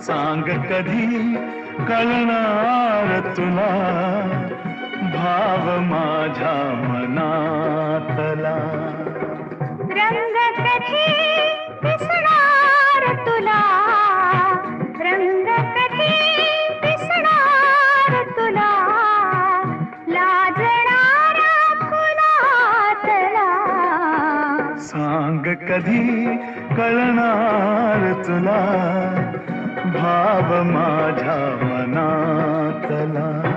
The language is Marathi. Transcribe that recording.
सांग कधी कळणार तुला? भाव माझ्या मनातला. रंग कधी दिसणार तुला? रंग कधी दिसणार तुला? लाजणारा फुलातला सांग कधी कळणार तुला? भाव माझ्या मनातला.